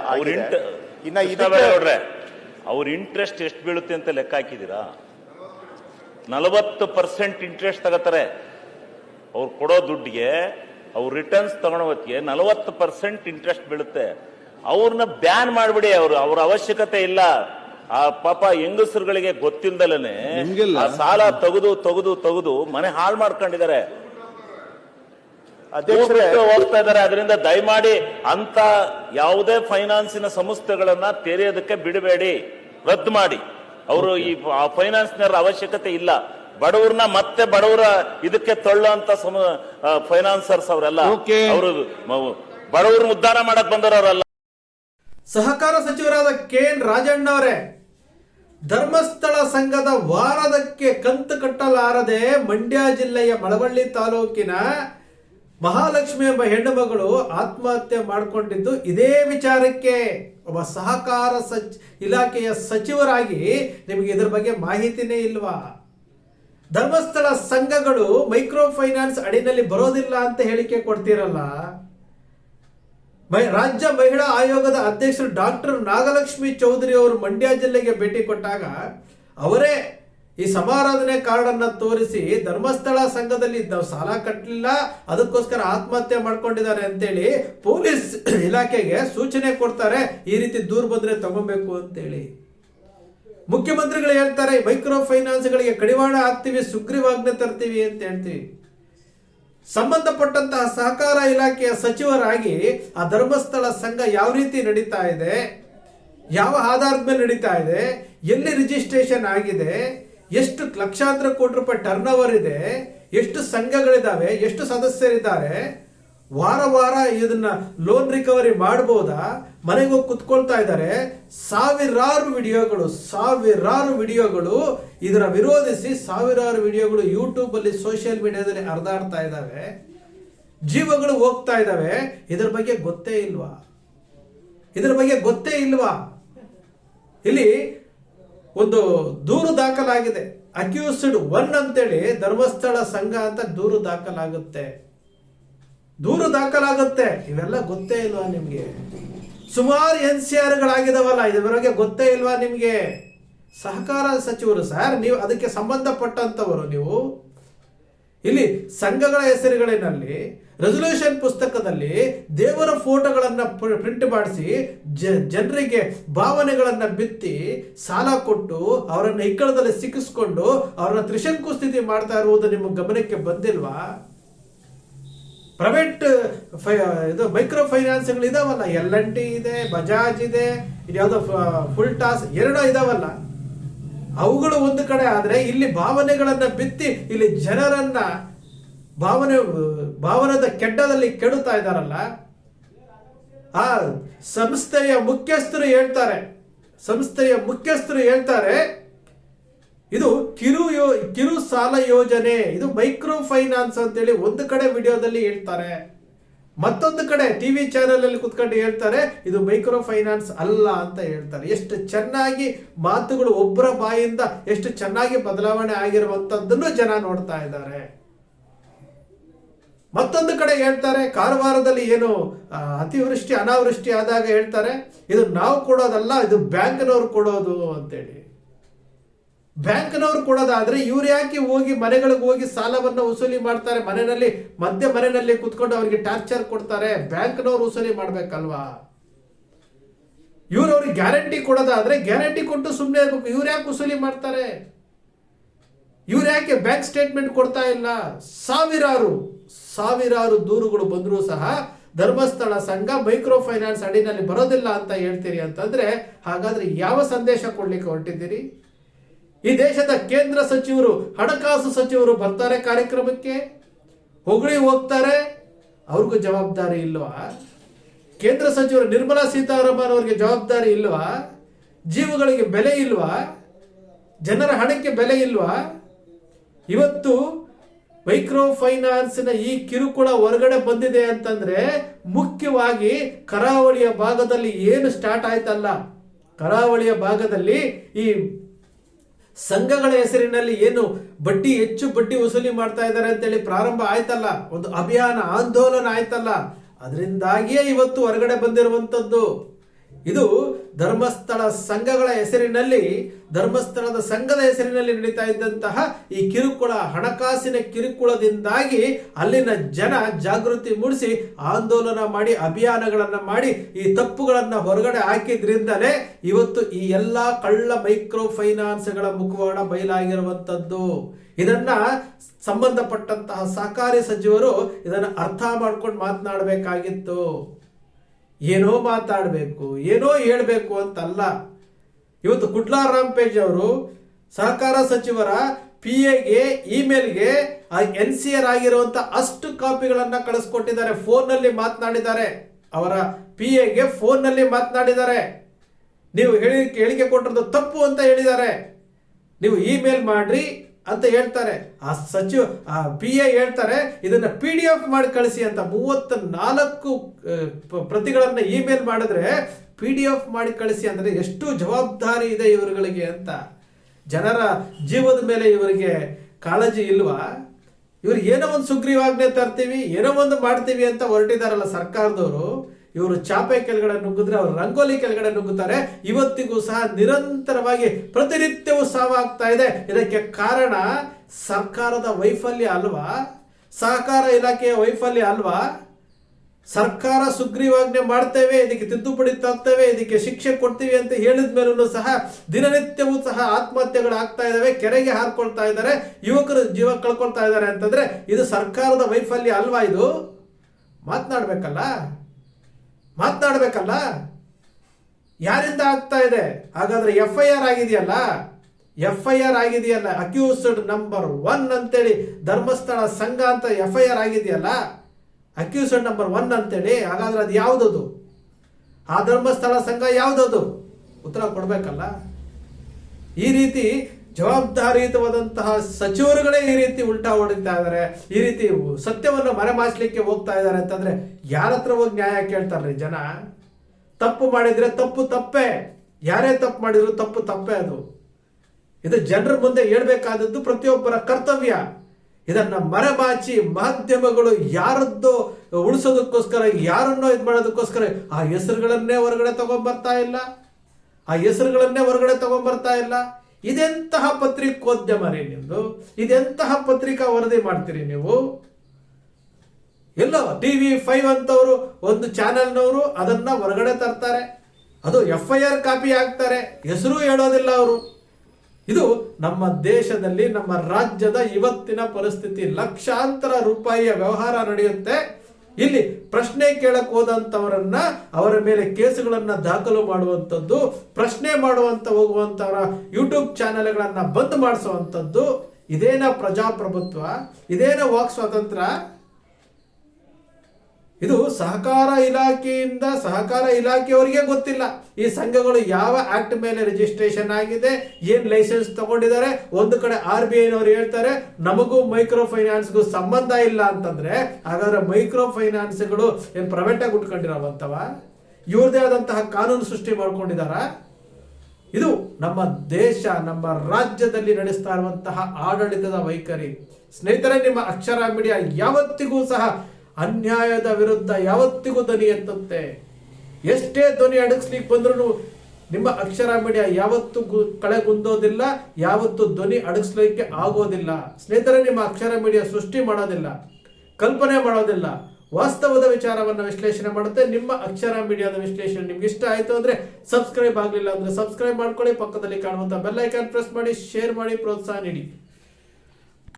ಅವ್ರ ಆಗಿದೆ. ಇಂಟ್ ಇನ್ನ ಕೃಷ್ಣ ಇದಕ್ಕೆ- ಅವ್ರ ಇಂಟ್ರೆಸ್ಟ್ ಎಷ್ಟು ಬೀಳುತ್ತೆ ಅಂತ ಲೆಕ್ಕ ಹಾಕಿದಿರಾ ನಲವತ್ತು ಪರ್ಸೆಂಟ್ ಇಂಟ್ರೆಸ್ಟ್ ತಗೋತಾರೆ. ಅವ್ರು ಕೊಡೋ ದುಡ್ಡಿಗೆ ಅವ್ರು ರಿಟರ್ನ್ಸ್ ಹೊತ್ತಿಗೆ ನಲವತ್ತು ಪರ್ಸೆಂಟ್ ಇಂಟ್ರೆಸ್ಟ್ ಬೀಳುತ್ತೆ. ಅವ್ರನ್ನ ಬ್ಯಾನ್ ಮಾಡ್ಬಿಡಿ ಅವ್ರು ಅವ್ರ ಅವಶ್ಯಕತೆ ಇಲ್ಲ. ಆ ಪಾಪ ಹೆಂಗಸರುಗಳಿಗೆ ಗೊತ್ತಿಲ್ದಲೇ ಆ ಸಾಲ ತೆಗೆದು ತೆಗೆದು ತೆಗೆದು ಮನೆ ಹಾಳು ಮಾಡ್ಕೊಂಡಿದ್ದಾರೆ. ಹೋಗ್ತಾ ಇದಾರೆ ಅದರಿಂದ ದಯಮಾಡಿ ಅಂತ ಯಾವುದೇ ಫೈನಾನ್ಸಿನ ಸಂಸ್ಥೆಗಳನ್ನ ತೆರೆಯೋದಕ್ಕೆ ಬಿಡಬೇಡಿ. ರದ್ದು ಮಾಡಿ. ಅವರು ಈ ಫೈನಾನ್ಸ್ನರ ಅವಶ್ಯಕತೆ ಇಲ್ಲ. ಬಡವ್ರನ್ನ ಮತ್ತೆ ಬಡವರ ಇದಕ್ಕೆ ತಳ್ಳುವಂತ ಫೈನಾನ್ಸರ್ಸ್ ಅವರೆಲ್ಲ. ಅವರು ಬಡವ್ರ ಉದ್ಧಾರ ಮಾಡಕ್ ಬಂದವರಲ್ಲ ಸಹಕಾರ ಸಚಿವರಾದ ಕೆ ಎನ್ ರಾಜಣ್ಣ ಅವರೇ ಧರ್ಮಸ್ಥಳ ಸಂಘದ ವಾರದಕ್ಕೆ ಕಂತು ಕಟ್ಟಲಾರದೆ ಮಂಡ್ಯ ಜಿಲ್ಲೆಯ ಮಳವಳ್ಳಿ ತಾಲೂಕಿನ ಮಹಾಲಕ್ಷ್ಮಿ ಎಂಬ ಹೆಣ್ಣು ಮಗಳು ಆತ್ಮಹತ್ಯೆ ಮಾಡಿಕೊಂಡಿದ್ದು ಇದೇ ವಿಚಾರಕ್ಕೆ ಒಬ್ಬ ಸಹಕಾರ ಸಚ್ ಇಲಾಖೆಯ ಸಚಿವರಾಗಿ ನಿಮಗೆ ಇದರ ಬಗ್ಗೆ ಮಾಹಿತಿನೇ ಇಲ್ವಾ? ಧರ್ಮಸ್ಥಳ ಸಂಘಗಳು ಮೈಕ್ರೋ ಫೈನಾನ್ಸ್ ಅಡಿನಲ್ಲಿ ಬರೋದಿಲ್ಲ ಅಂತ ಹೇಳಿಕೆ ಕೊಡ್ತೀರಲ್ಲ? ರಾಜ್ಯ ಮಹಿಳಾ ಆಯೋಗದ ಅಧ್ಯಕ್ಷರು ಡಾಕ್ಟರ್ ನಾಗಲಕ್ಷ್ಮಿ ಚೌಧರಿ ಅವರು ಮಂಡ್ಯ ಜಿಲ್ಲೆಗೆ ಭೇಟಿ ಕೊಟ್ಟಾಗ ಅವರೇ ಈ ಸಮಾರಾಧನೆ ಕಾರ್ಡ್ ಅನ್ನ ತೋರಿಸಿ ಧರ್ಮಸ್ಥಳ ಸಂಘದಲ್ಲಿ ನಾವು ಸಾಲ ಕಟ್ಟಲಿಲ್ಲ ಅದಕ್ಕೋಸ್ಕರ ಆತ್ಮಹತ್ಯೆ ಮಾಡ್ಕೊಂಡಿದ್ದಾರೆ ಅಂತೇಳಿ ಪೊಲೀಸ್ ಇಲಾಖೆಗೆ ಸೂಚನೆ ಕೊಡ್ತಾರೆ. ಈ ರೀತಿ ದೂರ ಬಂದ್ರೆ ತಗೊಬೇಕು ಅಂತೇಳಿ. ಮುಖ್ಯಮಂತ್ರಿಗಳು ಹೇಳ್ತಾರೆ, ಮೈಕ್ರೋ ಫೈನಾನ್ಸ್ಗಳಿಗೆ ಕಡಿವಾಣ ಹಾಕ್ತೀವಿ, ಸುಗ್ರೀವಾಜ್ಞೆ ತರ್ತೀವಿ ಅಂತ ಹೇಳ್ತೀವಿ. ಸಂಬಂಧಪಟ್ಟಂತಹ ಸಹಕಾರ ಇಲಾಖೆಯ ಸಚಿವರಾಗಿ ಆ ಧರ್ಮಸ್ಥಳ ಸಂಘ ಯಾವ ರೀತಿ ನಡೀತಾ ಇದೆ, ಯಾವ ಆಧಾರದ ಮೇಲೆ ನಡೀತಾ ಇದೆ, ಎಲ್ಲಿ ರಿಜಿಸ್ಟ್ರೇಷನ್ ಆಗಿದೆ ಎಷ್ಟು ಲಕ್ಷಾಂತರ ಕೋಟಿ ರೂಪಾಯಿ ಟರ್ನ್ ಓವರ್ ಇದೆ, ಎಷ್ಟು ಸಂಘಗಳಿದ್ದಾವೆ ಎಷ್ಟು ಸದಸ್ಯರಿದ್ದಾರೆ, ವಾರ ವಾರ ಇದನ್ನ ಲೋನ್ ರಿಕವರಿ ಮಾಡಬಹುದಾ ಮನೆಗೆ ಹೋಗಿ ಕುತ್ಕೊಳ್ತಾ ಇದ್ದಾರೆ. ಸಾವಿರಾರು ವಿಡಿಯೋಗಳು ಸಾವಿರಾರು ವಿಡಿಯೋಗಳು ಇದರ ವಿರೋಧಿಸಿ ಸಾವಿರಾರು ವಿಡಿಯೋಗಳು ಯೂಟ್ಯೂಬ್ ಅಲ್ಲಿ ಸೋಷಿಯಲ್ ಮೀಡಿಯಾದಲ್ಲಿ ಹರಿದಾಡ್ತಾ ಇದ್ದಾವೆ. ಜೀವಗಳು ಹೋಗ್ತಾ ಇದ್ದಾವೆ. ಇದ್ರ ಬಗ್ಗೆ ಗೊತ್ತೇ ಇಲ್ವಾ? ಇದ್ರ ಬಗ್ಗೆ ಗೊತ್ತೇ ಇಲ್ವಾ? ಇಲ್ಲಿ ಒಂದು ದೂರು ದಾಖಲಾಗಿದೆ. ಅಕ್ಯೂಸ್ಡ್ ಒನ್ ಅಂತೇಳಿ ಧರ್ಮಸ್ಥಳ ಸಂಘ ಅಂತ ದೂರು ದಾಖಲಾಗುತ್ತೆ. ದೂರು ದಾಖಲಾಗುತ್ತೆ. ಇವೆಲ್ಲ ಗೊತ್ತೇ ಇಲ್ವಾ ನಿಮಗೆ? ಸುಮಾರು ಎನ್ ಸಿ ಆರ್ಗಳಾಗಿದಾವಲ್ಲ ಇದರವರೆಗೆ ಗೊತ್ತೇ ಇಲ್ವಾ ನಿಮಗೆ? ಸಹಕಾರ ಸಚಿವರು ಸರ್ ನೀವು ಅದಕ್ಕೆ ಸಂಬಂಧಪಟ್ಟಂತವರು ನೀವು ಇಲ್ಲಿ ಸಂಘಗಳ ಹೆಸರುಗಳಿನಲ್ಲಿ ರೆಸೊಲ್ಯೂಷನ್ ಪುಸ್ತಕದಲ್ಲಿ ದೇವರ ಫೋಟೋಗಳನ್ನು ಪ್ರಿಂಟ್ ಮಾಡಿಸಿ ಜನರಿಗೆ ಭಾವನೆಗಳನ್ನು ಬಿತ್ತಿ, ಸಾಲ ಕೊಟ್ಟು, ಅವರನ್ನು ಇಕ್ಕಳದಲ್ಲಿ ಸಿಕ್ಕಿಸ್ಕೊಂಡು, ಅವರನ್ನ ತ್ರಿಶಂಕು ಸ್ಥಿತಿ ಮಾಡ್ತಾ ಇರುವುದು ನಿಮ್ಮ ಗಮನಕ್ಕೆ ಬಂದಿಲ್ವಾ? ಪ್ರೈವೇಟ್ ಇದು ಮೈಕ್ರೋ ಫೈನಾನ್ಸ್ಗಳು ಇದಾವಲ್ಲ ಎಲ್ ಎನ್ ಟಿ ಇದೆ ಬಜಾಜ್ ಇದೆ, ಇದ್ಯಾವುದೋ ಫುಲ್ ಟಾಸ್ ಎರಡೋ ಇದಾವಲ್ಲ. ಅವುಗಳು ಒಂದು ಕಡೆ ಆದರೆ ಇಲ್ಲಿ ಭಾವನೆಗಳನ್ನ ಬಿತ್ತಿ ಇಲ್ಲಿ ಜನರನ್ನ ಭಾವನೆ, ಭಾವನದ ಕೆಡ್ಡದಲ್ಲಿ ಕೆಡುತ್ತಾ ಇದ್ದಾರಲ್ಲ, ಆ ಸಂಸ್ಥೆಯ ಮುಖ್ಯಸ್ಥರು ಹೇಳ್ತಾರೆ, ಸಂಸ್ಥೆಯ ಮುಖ್ಯಸ್ಥರು ಹೇಳ್ತಾರೆ, ಇದು ಕಿರು ಯೋ, ಕಿರು ಸಾಲ ಯೋಜನೆ, ಇದು ಮೈಕ್ರೋ ಫೈನಾನ್ಸ್ ಅಂತೇಳಿ ಒಂದು ಕಡೆ ವಿಡಿಯೋದಲ್ಲಿ ಹೇಳ್ತಾರೆ. ಮತ್ತೊಂದು ಕಡೆ ಟಿವಿ ಚಾನೆಲ್ ಅಲ್ಲಿ ಕುತ್ಕೊಂಡು ಹೇಳ್ತಾರೆ, ಇದು ಮೈಕ್ರೋ ಫೈನಾನ್ಸ್ ಅಲ್ಲ ಅಂತ ಹೇಳ್ತಾರೆ. ಎಷ್ಟು ಚೆನ್ನಾಗಿ ಮಾತುಗಳು ಒಬ್ಬರ ಬಾಯಿಂದ ಎಷ್ಟು ಚೆನ್ನಾಗಿ ಬದಲಾವಣೆ ಆಗಿರುವಂತದ್ದನ್ನು ಜನ ನೋಡ್ತಾ ಇದ್ದಾರೆ. ಮತ್ತೊಂದು ಕಡೆ ಹೇಳ್ತಾರೆ, ಕಾರವಾರದಲ್ಲಿ ಏನು ಅತಿವೃಷ್ಟಿ, ಅನಾವೃಷ್ಟಿ ಆದಾಗ ಹೇಳ್ತಾರೆ, ಇದು ನಾವು ಕೊಡೋದಲ್ಲ, ಇದು ಬ್ಯಾಂಕ್ನವ್ರು ಕೊಡೋದು ಅಂತೇಳಿ. ಬ್ಯಾಂಕ್ನವ್ರು ಕೊಡೋದಾದ್ರೆ ಇವ್ರು ಯಾಕೆ ಹೋಗಿ ಮನೆಗಳಿಗೆ ಹೋಗಿ ಸಾಲವನ್ನ ವಸೂಲಿ ಮಾಡ್ತಾರೆ? ಮನೆಯಲ್ಲಿ ಮಧ್ಯ ಮನೆಯಲ್ಲಿ ಕುತ್ಕೊಂಡು ಅವ್ರಿಗೆ ಟಾರ್ಚರ್ ಕೊಡ್ತಾರೆ. ಬ್ಯಾಂಕ್ನವ್ರು ವಸೂಲಿ ಮಾಡ್ಬೇಕಲ್ವಾ? ಇವ್ರು ಅವ್ರಿಗೆ ಗ್ಯಾರಂಟಿ ಕೊಡೋದಾದ್ರೆ ಗ್ಯಾರಂಟಿ ಕೊಟ್ಟು ಸುಮ್ಮನೆ ಇರ್ಬೇಕು. ಇವ್ರು ಯಾಕೆ ವಸೂಲಿ ಮಾಡ್ತಾರೆ? ಇವ್ರು ಯಾಕೆ ಬ್ಯಾಂಕ್ ಸ್ಟೇಟ್ಮೆಂಟ್ ಕೊಡ್ತಾ ಇಲ್ಲ? ಸಾವಿರಾರು ಸಾವಿರಾರು ದೂರುಗಳು ಬಂದರೂ ಸಹ ಧರ್ಮಸ್ಥಳ ಸಂಘ ಮೈಕ್ರೋ ಫೈನಾನ್ಸ್ ಅಡಿನಲ್ಲಿ ಬರೋದಿಲ್ಲ ಅಂತ ಹೇಳ್ತೀರಿ ಅಂತಂದ್ರೆ ಹಾಗಾದ್ರೆ ಯಾವ ಸಂದೇಶ ಕೊಡ್ಲಿಕ್ಕೆ ಹೊರಟಿದ್ದೀರಿ? ಈ ದೇಶದ ಕೇಂದ್ರ ಸಚಿವರು, ಹಣಕಾಸು ಸಚಿವರು ಬರ್ತಾರೆ ಕಾರ್ಯಕ್ರಮಕ್ಕೆ? ಹೊಗಳಿ ಹೋಗ್ತಾರೆ. ಅವ್ರಿಗೂ ಜವಾಬ್ದಾರಿ ಇಲ್ವಾ? ಕೇಂದ್ರ ಸಚಿವರು ನಿರ್ಮಲಾ ಸೀತಾರಾಮನ್ ಅವರಿಗೆ ಜವಾಬ್ದಾರಿ ಇಲ್ವಾ? ಜೀವಗಳಿಗೆ ಬೆಲೆ ಇಲ್ವಾ? ಜನರ ಹಣಕ್ಕೆ ಬೆಲೆ ಇಲ್ವಾ? ಇವತ್ತು ಮೈಕ್ರೋ ಫೈನಾನ್ಸ್ನ ಈ ಕಿರುಕುಳ ಹೊರಗಡೆ ಬಂದಿದೆ ಅಂತಂದ್ರೆ ಮುಖ್ಯವಾಗಿ ಕರಾವಳಿಯ ಭಾಗದಲ್ಲಿ ಏನು ಸ್ಟಾರ್ಟ್ ಆಯ್ತಲ್ಲ? ಕರಾವಳಿಯ ಭಾಗದಲ್ಲಿ ಈ ಸಂಘಗಳ ಹೆಸರಿನಲ್ಲಿ ಏನು ಬಡ್ಡಿ ಹೆಚ್ಚು ಬಡ್ಡಿ ವಸೂಲಿ ಮಾಡ್ತಾ ಇದ್ದಾರೆ ಅಂತೇಳಿ ಪ್ರಾರಂಭ ಆಯ್ತಲ್ಲ? ಒಂದು ಅಭಿಯಾನ, ಆಂದೋಲನ ಆಯ್ತಲ್ಲ? ಅದರಿಂದಾಗಿಯೇ ಇವತ್ತು ಹೊರಗಡೆ ಬಂದಿರುವಂತದ್ದು ಇದು ಧರ್ಮಸ್ಥಳ ಸಂಘಗಳ ಹೆಸರಿನಲ್ಲಿ, ಧರ್ಮಸ್ಥಳದ ಸಂಘದ ಹೆಸರಿನಲ್ಲಿ ನಡೀತಾ ಇದ್ದಂತಹ ಈ ಕಿರುಕುಳ, ಹಣಕಾಸಿನ ಕಿರುಕುಳದಿಂದಾಗಿ ಅಲ್ಲಿನ ಜನ ಜಾಗೃತಿ ಮೂಡಿಸಿ ಆಂದೋಲನ ಮಾಡಿ, ಅಭಿಯಾನಗಳನ್ನು ಮಾಡಿ ಈ ತಪ್ಪುಗಳನ್ನು ಹೊರಗಡೆ ಹಾಕಿದ್ರಿಂದಲೇ ಇವತ್ತು ಈ ಎಲ್ಲಾ ಕಳ್ಳ ಮೈಕ್ರೋ ಫೈನಾನ್ಸ್ಗಳ ಮುಖವಾಡ ಬಯಲಾಗಿರುವಂತದ್ದು ಇದನ್ನ ಸಂಬಂಧಪಟ್ಟಂತಹ ಸಹಕಾರಿ ಸಚಿವರು ಇದನ್ನ ಅರ್ಥ ಮಾಡ್ಕೊಂಡು ಮಾತನಾಡಬೇಕಾಗಿತ್ತು. ಏನೋ ಮಾತಾಡಬೇಕು, ಏನೋ ಹೇಳಬೇಕು ಅಂತಲ್ಲ. ಇವತ್ತು ಕುಡ್ಲಾ ರಾಮ್ಪೇಜ್ ಅವರು ಸಹಕಾರ ಸಚಿವರ ಪಿ ಎಗೆ ಇಮೇಲ್ಗೆ ಎನ್ ಸಿ ಆರ್ ಆಗಿರುವಂತ ಅಷ್ಟು ಕಾಪಿಗಳನ್ನ ಕಳಿಸ್ಕೊಟ್ಟಿದ್ದಾರೆ, ಫೋನ್ನಲ್ಲಿ ಮಾತನಾಡಿದ್ದಾರೆ. ಅವರ ಪಿ ಎಗೆ ಫೋನ್ನಲ್ಲಿ ಮಾತನಾಡಿದ್ದಾರೆ. ನೀವು ಹೇಳಿ ಹೇಳಿಕೆ ಕೊಟ್ಟಿರೋದು ತಪ್ಪು ಅಂತ ಹೇಳಿದ್ದಾರೆ. ನೀವು ಇಮೇಲ್ ಮಾಡ್ರಿ ಅಂತ ಹೇಳ್ತಾರೆ. ಆ ಸಚಿವ, ಆ ಪಿ ಎ ಹೇಳ್ತಾರೆ, ಇದನ್ನ ಪಿ ಡಿ ಎಫ್ ಮಾಡಿ ಕಳಿಸಿ ಅಂತ ಮೂವತ್ತ ನಾಲ್ಕು ಪ್ರತಿಗಳನ್ನ ಇಮೇಲ್ ಮಾಡಿದ್ರೆ ಪಿ ಡಿ ಎಫ್ ಮಾಡಿ ಕಳಿಸಿ ಅಂದ್ರೆ ಎಷ್ಟು ಜವಾಬ್ದಾರಿ ಇದೆ ಇವರುಗಳಿಗೆ ಅಂತ. ಜನರ ಜೀವದ ಮೇಲೆ ಇವರಿಗೆ ಕಾಳಜಿ ಇಲ್ವಾ? ಇವ್ರು ಏನೋ ಒಂದು ಸುಗ್ರೀವಾಜ್ಞೆ ತರ್ತೀವಿ, ಏನೋ ಒಂದು ಮಾಡ್ತೀವಿ ಅಂತ ಹೊರಟಿದಾರಲ್ಲ ಸರ್ಕಾರದವರು. ಇವರು ಚಾಪೆ ಕೆಳಗಡೆ ನುಗ್ಗಿದ್ರೆ ಅವರು ರಂಗೋಲಿ ಕೆಳಗಡೆ ನುಗ್ಗುತ್ತಾರೆ. ಇವತ್ತಿಗೂ ಸಹ ನಿರಂತರವಾಗಿ ಪ್ರತಿನಿತ್ಯವೂ ಸಾವಾಗ್ತಾ ಇದೆ. ಇದಕ್ಕೆ ಕಾರಣ ಸರ್ಕಾರದ ವೈಫಲ್ಯ ಅಲ್ವಾ? ಸಹಕಾರ ಇಲಾಖೆಯ ವೈಫಲ್ಯ ಅಲ್ವಾ? ಸರ್ಕಾರ ಸುಗ್ರೀವಾಜ್ಞೆ ಮಾಡ್ತೇವೆ, ಇದಕ್ಕೆ ತಿದ್ದುಪಡಿ ತರ್ತೇವೆ, ಇದಕ್ಕೆ ಶಿಕ್ಷೆ ಕೊಡ್ತೀವಿ ಅಂತ ಹೇಳಿದ ಮೇಲೂ ಸಹ ದಿನನಿತ್ಯವೂ ಸಹ ಆತ್ಮಹತ್ಯೆಗಳು ಆಗ್ತಾ ಇದ್ದಾವೆ ಕೆರೆಗೆ ಹಾರ್ಕೊಳ್ತಾ ಇದ್ದಾರೆ ಯುವಕರು ಜೀವ ಕಳ್ಕೊಳ್ತಾ ಇದ್ದಾರೆ ಅಂತಂದ್ರೆ ಇದು ಸರ್ಕಾರದ ವೈಫಲ್ಯ ಅಲ್ವಾ ಇದು? ಮಾತನಾಡ್ಬೇಕಲ್ಲ? ಮಾತನಾಡ್ಬೇಕಲ್ಲ? ಯಾರಿಂದ ಆಗ್ತಾ ಇದೆ? ಹಾಗಾದ್ರೆ ಎಫ್ ಐ ಆರ್ ಆಗಿದೆಯಲ್ಲ? ಎಫ್ ಐ ಆರ್ ಆಗಿದೆಯಲ್ಲ ಅಕ್ಯೂಸ್ಡ್ ನಂಬರ್ ಒನ್ ಅಂತೇಳಿ ಧರ್ಮಸ್ಥಳ ಸಂಘ ಅಂತ ಎಫ್ ಐ ಆರ್ ಆಗಿದೆಯಲ್ಲ? ಅಕ್ಯೂಸ್ಡ್ ನಂಬರ್ ಒನ್ ಅಂತೇಳಿ, ಹಾಗಾದ್ರೆ ಅದು ಯಾವುದದು? ಆ ಧರ್ಮಸ್ಥಳ ಸಂಘ ಯಾವುದದು? ಉತ್ತರ ಕೊಡಬೇಕಲ್ಲ? ಈ ರೀತಿ ಜವಾಬ್ದಾರಿಯುತವಾದಂತಹ ಸಚಿವರುಗಳೇ ಈ ರೀತಿ ಉಲ್ಟಾ ಹೊಡಿತಾ ಇದ್ದಾರೆ, ಈ ರೀತಿ ಸತ್ಯವನ್ನು ಮರೆಮಾಚಲಿಕ್ಕೆ ಹೋಗ್ತಾ ಇದ್ದಾರೆ ಅಂತಂದ್ರೆ ಯಾರ ಹತ್ರ ಹೋಗಿ ನ್ಯಾಯ ಕೇಳ್ತಾರ್ರಿ ಜನ? ತಪ್ಪು ಮಾಡಿದ್ರೆ ತಪ್ಪು ತಪ್ಪೇ. ಯಾರೇ ತಪ್ಪು ಮಾಡಿದ್ರು ತಪ್ಪು ತಪ್ಪೇ ಅದು. ಇದು ಜನರ ಮುಂದೆ ಹೇಳ್ಬೇಕಾದದ್ದು ಪ್ರತಿಯೊಬ್ಬರ ಕರ್ತವ್ಯ. ಇದನ್ನ ಮರೆಮಾಚಿ ಮಾಧ್ಯಮಗಳು ಯಾರದ್ದು ಉಳಿಸೋದಕ್ಕೋಸ್ಕರ, ಯಾರನ್ನೋ ಇದು ಮಾಡೋದಕ್ಕೋಸ್ಕರ ಆ ಹೆಸರುಗಳನ್ನೇ ಹೊರಗಡೆ ತಗೊಂಡ್ಬರ್ತಾ ಇಲ್ಲ. ಆ ಹೆಸರುಗಳನ್ನೇ ಹೊರಗಡೆ ತಗೊಂಡ್ಬರ್ತಾ ಇಲ್ಲ. ಇದೆಂತಹ ಪತ್ರಿಕೋದ್ಯಮ ರೀ ನಿಮ್ದು ಇದೆಂತಹ ಪತ್ರಿಕಾ ವರದಿ ಮಾಡ್ತೀರಿ ನೀವು? ಎಲ್ಲೋ, ಟಿವಿ ಫೈವ್ ಅಂತವರು, ಒಂದು ಚಾನೆಲ್ನವರು ಅದನ್ನ ಹೊರಗಡೆ ತರ್ತಾರೆ. ಅದು ಎಫ್ ಐ ಆರ್ ಕಾಪಿ ಆಗ್ತಾರೆ ಹೆಸರು ಹೇಳೋದಿಲ್ಲ ಅವರು. ಇದು ನಮ್ಮ ದೇಶದಲ್ಲಿ, ನಮ್ಮ ರಾಜ್ಯದ ಇವತ್ತಿನ ಪರಿಸ್ಥಿತಿ. ಲಕ್ಷಾಂತರ ರೂಪಾಯಿಯ ವ್ಯವಹಾರ ನಡೆಯುತ್ತೆ. ಇಲ್ಲಿ ಪ್ರಶ್ನೆ ಕೇಳಕ್ ಹೋದಂತವರನ್ನ ಅವರ ಮೇಲೆ ಕೇಸುಗಳನ್ನ ದಾಖಲು ಮಾಡುವಂಥದ್ದು, ಪ್ರಶ್ನೆ ಮಾಡುವಂತ ಹೋಗುವಂತವರ ಯೂಟ್ಯೂಬ್ ಚಾನೆಲ್ಗಳನ್ನ ಬಂದ್ ಮಾಡಿಸುವಂಥದ್ದು, ಇದೇನ ಪ್ರಜಾಪ್ರಭುತ್ವ, ಇದೇನ ವಾಕ್ ಸ್ವಾತಂತ್ರ್ಯ? ಇದು ಸಹಕಾರ ಇಲಾಖೆಯಿಂದ ಸಹಕಾರ ಇಲಾಖೆಯವರಿಗೆ ಗೊತ್ತಿಲ್ಲ. ಈ ಸಂಘಗಳು ಯಾವ ಆಕ್ಟ್ ಮೇಲೆ ರಿಜಿಸ್ಟ್ರೇಷನ್ ಆಗಿದೆ, ಏನ್ ಲೈಸೆನ್ಸ್ ತಗೊಂಡಿದ್ದಾರೆ, ಒಂದು ಕಡೆ ಆರ್ ಬಿ ಐನವರು ಹೇಳ್ತಾರೆ, ನಮಗೂ ಮೈಕ್ರೋ ಫೈನಾನ್ಸ್ಗೂ ಸಂಬಂಧ ಇಲ್ಲ ಅಂತಂದ್ರೆ, ಹಾಗಾದ್ರೆ ಮೈಕ್ರೋ ಫೈನಾನ್ಸ್ಗಳು ಏನ್ ಪ್ರೈವೇಟ್ ಆಗಿ ಉಟ್ಕೊಂಡಿರೋವಂತವ ಇವ್ರದೇ ಆದಂತಹ ಕಾನೂನು ಸೃಷ್ಟಿ ಮಾಡ್ಕೊಂಡಿದಾರ? ಇದು ನಮ್ಮ ದೇಶ, ನಮ್ಮ ರಾಜ್ಯದಲ್ಲಿ ನಡೆಸ್ತಾ ಇರುವಂತಹ ಆಡಳಿತದ ವೈಖರಿ. ಸ್ನೇಹಿತರೆ, ನಿಮ್ಮ ಅಕ್ಷರ ಮೀಡಿಯಾ ಯಾವತ್ತಿಗೂ ಸಹ ಅನ್ಯಾಯದ ವಿರುದ್ಧ ಯಾವತ್ತಿಗೂ ಧ್ವನಿ ಎತ್ತುತ್ತೆ? ಎಷ್ಟೇ ಧ್ವನಿ ಅಡಗಿಸ್ಲಿಕ್ಕೆ ಬಂದ್ರು ನಿಮ್ಮ ಅಕ್ಷರ ಮೀಡಿಯಾ ಯಾವತ್ತೂ ಕಳೆಗುಂದೋದಿಲ್ಲ ಯಾವತ್ತು ಧ್ವನಿ ಅಡಗಿಸ್ಲಿಕ್ಕೆ ಆಗೋದಿಲ್ಲ. ಸ್ನೇಹಿತರೆ, ನಿಮ್ಮ ಅಕ್ಷರ ಮೀಡಿಯಾ ಸೃಷ್ಟಿ ಮಾಡೋದಿಲ್ಲ, ಕಲ್ಪನೆ ಮಾಡೋದಿಲ್ಲ. ವಾಸ್ತವದ ವಿಚಾರವನ್ನು ವಿಶ್ಲೇಷಣೆ ಮಾಡುತ್ತೆ. ನಿಮ್ಮ ಅಕ್ಷರ ಮೀಡಿಯಾದ ವಿಶ್ಲೇಷಣೆ ನಿಮ್ಗೆ ಇಷ್ಟ ಆಯ್ತು ಅಂದ್ರೆ ಸಬ್ಸ್ಕ್ರೈಬ್ ಆಗಲಿಲ್ಲ ಅಂದ್ರೆ ಸಬ್ಸ್ಕ್ರೈಬ್ ಮಾಡ್ಕೊಳ್ಳಿ. ಪಕ್ಕದಲ್ಲಿ ಕಾಣುವಂತ ಬೆಲ್ ಐಕಾನ್ ಪ್ರೆಸ್ ಮಾಡಿ, ಶೇರ್ ಮಾಡಿ, ಪ್ರೋತ್ಸಾಹ ನೀಡಿ.